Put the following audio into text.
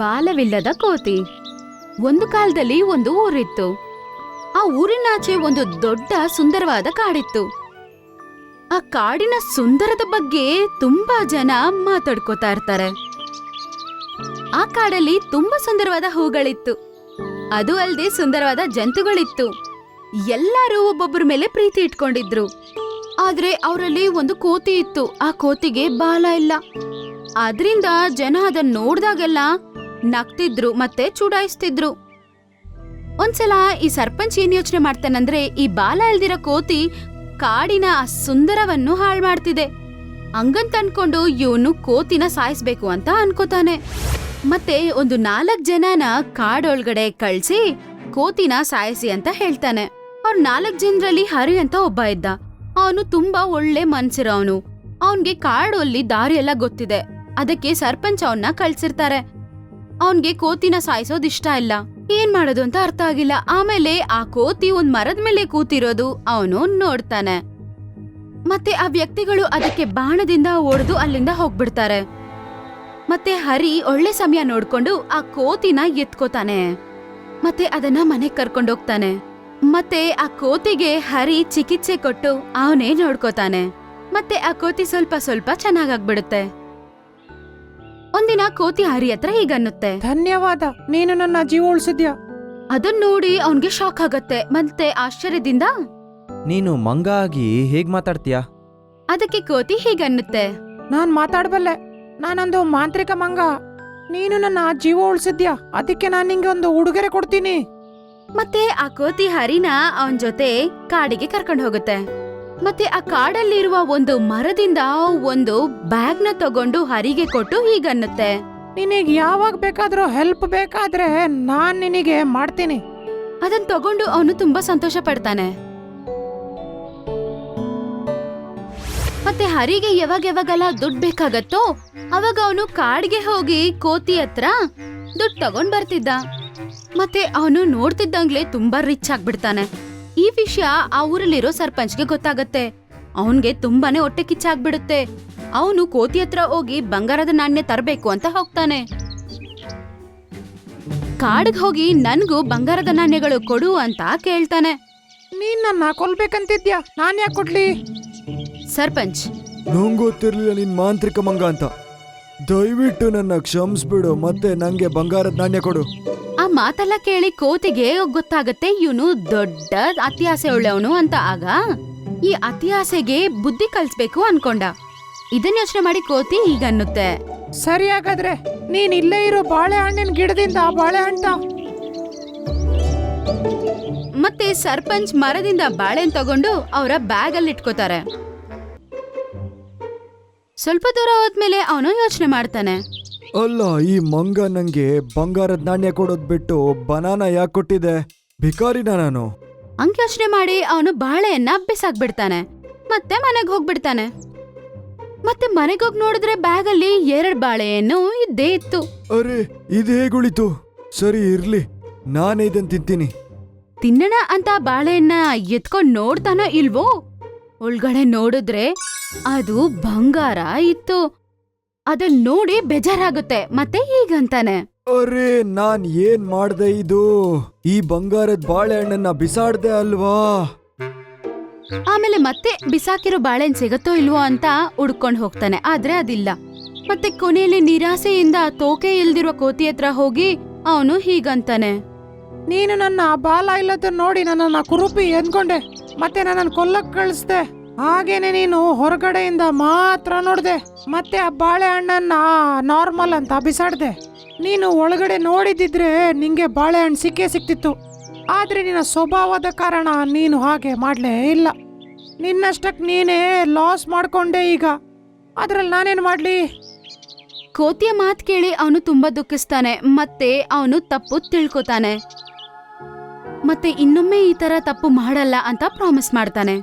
ಬಾಲವಿಲ್ಲದ ಕೋತಿ. ಒಂದು ಕಾಲದಲ್ಲಿ ಒಂದು ಊರಿತ್ತು. ಆ ಊರಿನಾಚೆ ಒಂದು ದೊಡ್ಡ ಸುಂದರವಾದ ಕಾಡಿತ್ತು. ಆ ಕಾಡಿನ ಸುಂದರದ ಬಗ್ಗೆ ತುಂಬಾ ಜನ ಮಾತಾಡ್ಕೋತಾ ಇರ್ತಾರೆ. ಆ ಕಾಡಲ್ಲಿ ತುಂಬಾ ಸುಂದರವಾದ ಹೂಗಳಿತ್ತು. ಅದು ಅಲ್ಲದೆ ಸುಂದರವಾದ ಜಂತುಗಳಿತ್ತು. ಎಲ್ಲರೂ ಒಬ್ಬೊಬ್ಬರ ಮೇಲೆ ಪ್ರೀತಿ ಇಟ್ಕೊಂಡಿದ್ರು. ಆದ್ರೆ ಅವರಲ್ಲಿ ಒಂದು ಕೋತಿ ಇತ್ತು. ಆ ಕೋತಿಗೆ ಬಾಲ ಇಲ್ಲ. ಅದರಿಂದ ಜನ ಅದನ್ನ ನೋಡ್ದಾಗೆಲ್ಲ ನಗ್ತಿದ್ರು ಮತ್ತೆ ಚುಡಾಯಿಸ್ತಿದ್ರು. ಒಂದ್ಸಲ ಈ ಸರ್ಪಂಚ್ ಏನ್ ಯೋಚನೆ ಮಾಡ್ತಾನಂದ್ರೆ ಈ ಬಾಲ ಇಲ್ದಿರೋ ಕೋತಿ ಕಾಡಿನ ಆ ಸುಂದರವನ್ನು ಹಾಳು ಮಾಡ್ತಿದೆ. ಹಂಗಂತ ಅನ್ಕೊಂಡು ಇವನು ಕೋತಿನ ಸಾಯಿಸ್ಬೇಕು ಅಂತ ಅನ್ಕೋತಾನೆ. ಮತ್ತೆ ಒಂದು ನಾಲ್ಕ್ ಜನನ ಕಾಡೊಳಗಡೆ ಕಳ್ಸಿ ಕೋತಿನ ಸಾಯಿಸಿ ಅಂತ ಹೇಳ್ತಾನೆ. ಅವ್ರ ನಾಲ್ಕ್ ಜನರಲ್ಲಿ ಹರಿ ಅಂತ ಒಬ್ಬ ಇದ್ದ. ಅವನು ತುಂಬಾ ಒಳ್ಳೆ ಮನ್ಸಿರೋನು ಅವನ್ಗೆ ಕಾಡಲ್ಲಿ ದಾರಿ ಎಲ್ಲ ಗೊತ್ತಿದೆ. ಅದಕ್ಕೆ ಸರ್ಪಂಚ್ ಅವನ್ನ ಕಳ್ಸಿರ್ತಾರೆ. ಅವನ್ಗೆ ಕೋತಿನ ಸಾಯಿಸೋದ್ ಇಷ್ಟ ಇಲ್ಲ. ಏನ್ ಮಾಡೋದು ಅಂತ ಅರ್ಥ ಆಗಿಲ್ಲ. ಆಮೇಲೆ ಆ ಕೋತಿ ಒಂದ್ ಮರದ ಮೇಲೆ ಕೂತಿರೋದು ಅವನು ನೋಡ್ತಾನೆ. ಮತ್ತೆ ಆ ವ್ಯಕ್ತಿಗಳು ಅದಕ್ಕೆ ಬಾಣದಿಂದ ಒಡೆದು ಅಲ್ಲಿಂದ ಹೋಗ್ಬಿಡ್ತಾರೆ. ಮತ್ತೆ ಹರಿ ಒಳ್ಳೆ ಸಮಯ ನೋಡ್ಕೊಂಡು ಆ ಕೋತಿನ ಎತ್ಕೋತಾನೆ. ಮತ್ತೆ ಅದನ್ನ ಮನೆಗ್ ಕರ್ಕೊಂಡೋಗ್ತಾನೆ ಮತ್ತೆ ಆ ಕೋತಿಗೆ ಹರಿ ಚಿಕಿತ್ಸೆ ಕೊಟ್ಟು ಅವನೇ ನೋಡ್ಕೋತಾನೆ. ಮತ್ತೆ ಆ ಕೋತಿ ಸ್ವಲ್ಪ ಸ್ವಲ್ಪ ಚೆನ್ನಾಗಾಗ್ಬಿಡುತ್ತೆ. ಒಂದಿನ ಕೋತಿ ಹರಿ ಹತ್ರ ಹೀಗನ್ನುತ್ತೆ. ಧನ್ಯವಾದ ನೀನು ನನ್ನ ಜೀವ ಉಳಿಸಿದ್ಯಾ? ಅದನ್ ನೋಡಿ ಅವನ್ಗೆ ಶಾಕ್ ಆಗತ್ತೆ. ಮತ್ತೆ ಆಶ್ಚರ್ಯದಿಂದ? ನೀನು ಮಂಗ ಆಗಿ ಹೇಗ್ ಮಾತಾಡ್ತೀಯಾ? ಅದಕ್ಕೆ ಕೋತಿ ಹೀಗನ್ನುತ್ತೆ. ನಾನ್ ಮಾತಾಡಬಲ್ಲೆ. ನಾನೊಂದು ಮಾಂತ್ರಿಕ ಮಂಗ. ನೀನು ನನ್ನ ಜೀವ ಉಳಿಸಿದ್ಯಾ? ಅದಕ್ಕೆ ನಾನು ನಿಂಗೆ ಒಂದು ಉಡುಗೊರೆ ಕೊಡ್ತೀನಿ. ಮತ್ತೆ ಆ ಕೋತಿ ಹರಿನ ಅವನ್ ಜೊತೆ ಕಾಡಿಗೆ ಕರ್ಕೊಂಡು ಹೋಗುತ್ತೆ. ಮತ್ತೆ ಆ ಕಾಡಲ್ಲಿರುವ ಒಂದು ಮರದಿಂದ ಒಂದು ಬ್ಯಾಗ್ನ ತಗೊಂಡು ಹರಿಗೆ ಕೊಟ್ಟು ಹೀಗನ್ನುತ್ತೆ. ನಿನಗೆ ಯಾವಾಗ ಬೇಕಾದ್ರೂ ಹೆಲ್ಪ್ ಬೇಕಾದ್ರೆ ನಾನ್ ನಿನಗೆ ಮಾಡ್ತೀನಿ. ಅದನ್ ತಗೊಂಡು ಅವನು ತುಂಬಾ ಸಂತೋಷ ಪಡ್ತಾನೆ. ಮತ್ತೆ ಹರಿಗೆ ಯಾವಾಗ ಯಾವಾಗೆಲ್ಲ ದುಡ್ಡು ಬೇಕಾಗತ್ತೋ ಅವಾಗ ಅವನು ಕಾಡ್ಗೆ ಹೋಗಿ ಕೋತಿ ಹತ್ರ ದುಡ್ಡು ತಗೊಂಡ್ ಬರ್ತಿದ್ದ. ಮತ್ತೆ ಅವನು ನೋಡ್ತಿದ್ದಂಗ್ಲೆ ತುಂಬಾ ರಿಚ್ ಆಗ್ಬಿಡ್ತಾನೆ. ಈ ವಿಷಯ ಆ ಊರಲ್ಲಿರೋ ಸರ್ಪಂಚ್ಗೆ ಗೊತ್ತಾಗತ್ತೆ. ಅವನ್ಗೆ ತುಂಬಾನೇ ಹೊಟ್ಟೆ ಕಿಚ್ಚಾಗ್ಬಿಡುತ್ತೆ. ಅವನು ಕೋತಿ ಹತ್ರ ಹೋಗಿ ಬಂಗಾರದ ನಾಣ್ಯ ತರಬೇಕು ಅಂತ ಹೋಗ್ತಾನೆ. ಕಾಡಿಗೆ ಹೋಗಿ ನನ್ಗೂ ಬಂಗಾರದ ನಾಣ್ಯಗಳು ಕೊಡು ಅಂತ ಕೇಳ್ತಾನೆ. ನೀನ್ ನನ್ನ ಕೊಲ್ಬೇಕಂತಿದ್ಯಾ ನಾನ್ ಯಾಕೆ ಕೊಡ್ಲಿ? ಸರ್ಪಂಚ್. ನಂಗ್ ಗೊತ್ತಿರ್ಲಿಲ್ಲ ನಿನ್ ಮಾಂತ್ರಿಕ ಮಂಗ ಅಂತ. ದಯವಿಟ್ಟು ನನ್ನ ಕ್ಷಮಿಸ್ಬಿಡು ಮತ್ತೆ ನಂಗೆ ಬಂಗಾರದ ನಾಣ್ಯ ಕೊಡು. ಆ ಮಾತೆಲ್ಲ ಕೇಳಿ ಕೋತಿಗೆ ಗೊತ್ತಾಗತ್ತೆ ಇವನು ದೊಡ್ಡ ಅತಿ ಆಸೆ ಉಳ್ಳವನು ಅಂತ. ಆಗ ಈ ಅತಿ ಆಸೆಗೆ ಬುದ್ಧಿ ಕಲ್ಸ್ಬೇಕು ಅನ್ಕೊಂಡ. ಇದನ್ನ ಯೋಚನೆ ಮಾಡಿ ಕೋತಿ ಹೀಗನ್ನುತ್ತೆ ಸರಿ ಹಾಗಾದ್ರೆ ನೀನ್ ಇಲ್ಲೇ ಇರೋ ಬಾಳೆಹಣ್ಣಿನ ಗಿಡದಿಂದ ಬಾಳೆಹಣ್ಣ ಮತ್ತೆ ಸರ್ಪಂಚ್ ಮರದಿಂದ ಬಾಳೆನ್ ತಗೊಂಡು ಅವರ ಬ್ಯಾಗ್ ಅಲ್ಲಿ ಇಟ್ಕೋತಾರೆ. ಸ್ವಲ್ಪ ದೂರ ಹೋದ್ಮೇಲೆ ಅವನು ಯೋಚನೆ ಮಾಡ್ತಾನೆ. ಅಲ್ಲ ಈ ಮಂಗ ನಂಗೆ ಬಂಗಾರದ ನಾಣ್ಯ ಕೊಡೋದ್ ಬಿಟ್ಟು ಬನಾನ ಯಾಕೆ ಕೊಟ್ಟಿದೆ? ಭಿಕಾರಿನ ನಾನು? ಹಂಗ್ ಯೋಚನೆ ಮಾಡಿ ಅವನು ಬಾಳೆಯನ್ನ ಬಿಸಾಕ್ಬಿಡ್ತಾನೆ. ಮತ್ತೆ ಮನೆಗೆ ಹೋಗ್ಬಿಡ್ತಾನೆ. ಮತ್ತೆ ಮನೆಗೆ ಹೋಗಿ ನೋಡಿದ್ರೆ ಬ್ಯಾಗ್ ಅಲ್ಲಿ ಎರಡ್ ಬಾಳೆಯನ್ನು ಇದ್ದೇ ಇತ್ತು. ಅರೆ ಇದು ಹೇಗುಳಿತು? ಸರಿ ಇರ್ಲಿ. ನಾನೇ ಇದನ್ ತಿಂತೀನಿ. ತಿನ್ನಣ ಅಂತ ಬಾಳೆಯನ್ನ ಎತ್ಕೊಂಡ್ ನೋಡ್ತಾನೋ ಇಲ್ವೋ? ಒಳಗಡೆ ನೋಡಿದ್ರೆ ಅದು ಬಂಗಾರ ಇತ್ತು. ಅದನ್ ನೋಡಿ ಬೇಜಾರಾಗುತ್ತೆ. ಮತ್ತೆ ಹೀಗಂತಾನೆ. ಅರೆ ನಾನ್ ಏನ್ ಮಾಡ್ದೆ ಇದು? ಈ ಬಂಗಾರದ ಬಾಳೆಹಣ್ಣನ್ನ ಬಿಸಾಡ್ದೆ ಅಲ್ವಾ? ಆಮೇಲೆ ಮತ್ತೆ ಬಿಸಾಕಿರೋ ಬಾಳೆಹಣ್ಣು ಸಿಗತ್ತೋ ಇಲ್ವೋ ಅಂತ ಹುಡ್ಕೊಂಡು ಹೋಗ್ತಾನೆ. ಆದ್ರೆ ಅದಿಲ್ಲ. ಮತ್ತೆ ಕೊನೆಯಲ್ಲಿ ನಿರಾಸೆಯಿಂದ ತೋಕೆ ಇಲ್ದಿರೋ ಕೋತಿ ಹತ್ರ ಹೋಗಿ ಅವನು ಹೀಗಂತಾನೆ. ನೀನು ನನ್ನ ಬಾಲ ಇಲ್ಲದ ನೋಡಿ ನನ್ನನ್ನ ಕುರುಪಿ ಎನ್ಕೊಂಡೆ. ಮತ್ತೆ ನನ್ನನ್ನು ಕೊಲ್ಲಕ್ ಕಳಿಸ್ದೆ. ಹಾಗೇನೆ ನೀನು ಹೊರಗಡೆಯಿಂದ ಮಾತ್ರ ನೋಡಿದೆ, ಮತ್ತೆ ಆ ಬಾಳೆಹಣ್ಣನ್ನ ನಾರ್ಮಲ್ ಅಂತ ಬಿಸಾಡ್ದೆ. ನೀನು ಒಳಗಡೆ ನೋಡಿದ್ರೆ ನಿಂಗೆ ಬಾಳೆಹಣ್ಣು ಸಿಕ್ಕೇ ಸಿಕ್ತಿತ್ತು. ಆದ್ರೆ ನಿನ್ನ ಸ್ವಭಾವದ ಕಾರಣ ನೀನು ಹಾಗೆ ಮಾಡಲೇ ಇಲ್ಲ. ನಿನ್ನಷ್ಟಕ್ಕೆ ನೀನೇ ಲಾಸ್ ಮಾಡ್ಕೊಂಡೆ ಈಗ. ಅದ್ರಲ್ಲಿ ನಾನೇನ್ ಮಾಡ್ಲಿ? ಕೋತಿಯ ಮಾತು ಕೇಳಿ ಅವನು ತುಂಬಾ ದುಃಖಿಸ್ತಾನೆ, ಮತ್ತೆ ಅವನು ತಪ್ಪು ತಿಳ್ಕೊತಾನೆ. ಮತ್ತೆ ಇನ್ನೊಮ್ಮೆ ಈ ತರ ತಪ್ಪು ಮಾಡಲ್ಲ ಅಂತ ಪ್ರಾಮಿಸ್ ಮಾಡ್ತಾನೆ.